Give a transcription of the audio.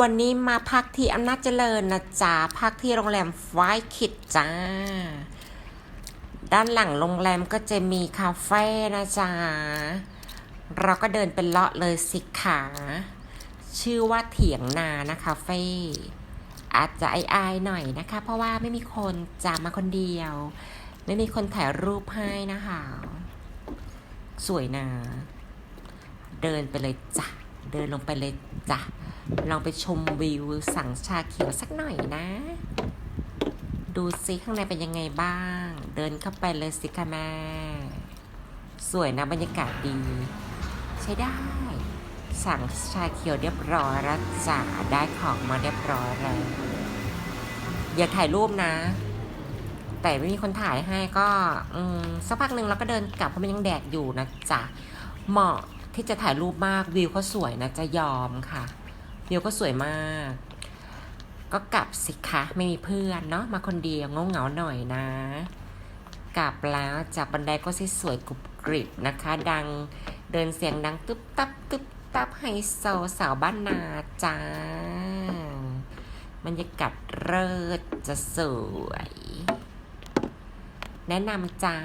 วันนี้มาพักที่อำนาจเจริญนะจ๊ะพักที่โรงแรมไฟคิดจ้า ด้านหลังโรงแรมก็จะมีคาเฟ่นะจ๊ะเราก็เดินเป็นเลาะเลยสิขาชื่อว่าเถียงนานะคาเฟ่อาจจะอายหน่อยนะคะ เพราะว่าไม่มีคนจะมาคนเดียว ไม่มีคนถ่ายรูปให้นะคะ สวยนะ เดินไปเลยจ้ะ เดินลงไปเลยจ้ะ ลองไปชมวิวสั่งชาเขียวสักหน่อยนะ ดูซิข้างในเป็นยังไงบ้าง เดินเข้าไปเลยสิคะแม่สวยนะบรรยากาศดี ใช้ได้ สั่งชาเขียวเรียบร้อยแล้วจ้ะได้ของมาเรียบร้อยแล้วอย่าถ่ายรูปนะ แต่ไม่มีคนถ่ายให้ก็สักพักหนึ่งเราก็เดินกลับเพราะมันยังแดดอยู่นะจ๊ะเหมาะที่จะถ่ายรูปมากวิวเขาสวยนะจะยอมค่ะ วิวก็สวยมาก ก็กลับสิคะไม่มีเพื่อนเนาะมาคนเดียวงงเหงาหน่อยนะ กลับแล้วจากบันไดก็สวยกรุบกริบนะคะ ดังเดินเสียงดังตึ๊บตับตึ๊บตับไฮโซสาวบ้านนาจ้าบรรยากาศเลิศจะสวย แนะนำจ้า